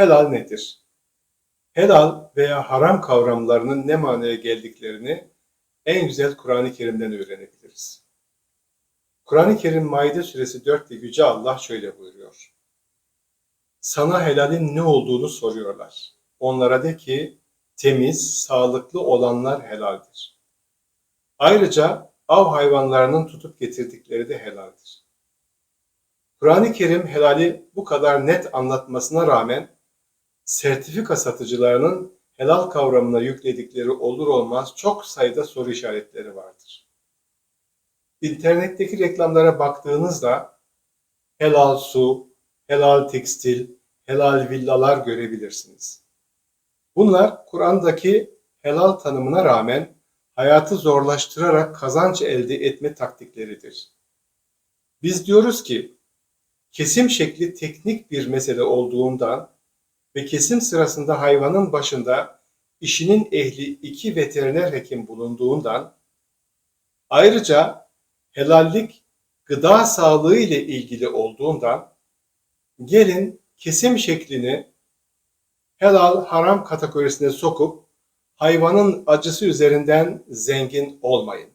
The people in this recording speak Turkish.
Helal nedir? Helal veya haram kavramlarının ne manaya geldiklerini en güzel Kur'an-ı Kerim'den öğrenebiliriz. Kur'an-ı Kerim Maide suresi 4'te Yüce Allah şöyle buyuruyor. Sana helalin ne olduğunu soruyorlar. Onlara de ki temiz, sağlıklı olanlar helaldir. Ayrıca av hayvanlarının tutup getirdikleri de helaldir. Kur'an-ı Kerim helali bu kadar net anlatmasına rağmen sertifika satıcılarının helal kavramına yükledikleri olur olmaz çok sayıda soru işaretleri vardır. İnternetteki reklamlara baktığınızda helal su, helal tekstil, helal villalar görebilirsiniz. Bunlar Kur'an'daki helal tanımına rağmen hayatı zorlaştırarak kazanç elde etme taktikleridir. Biz diyoruz ki kesim şekli teknik bir mesele olduğundan ve kesim sırasında hayvanın başında işinin ehli iki veteriner hekim bulunduğundan ayrıca helallik gıda sağlığı ile ilgili olduğundan gelin kesim şeklini helal haram kategorisine sokup hayvanın acısı üzerinden zengin olmayın.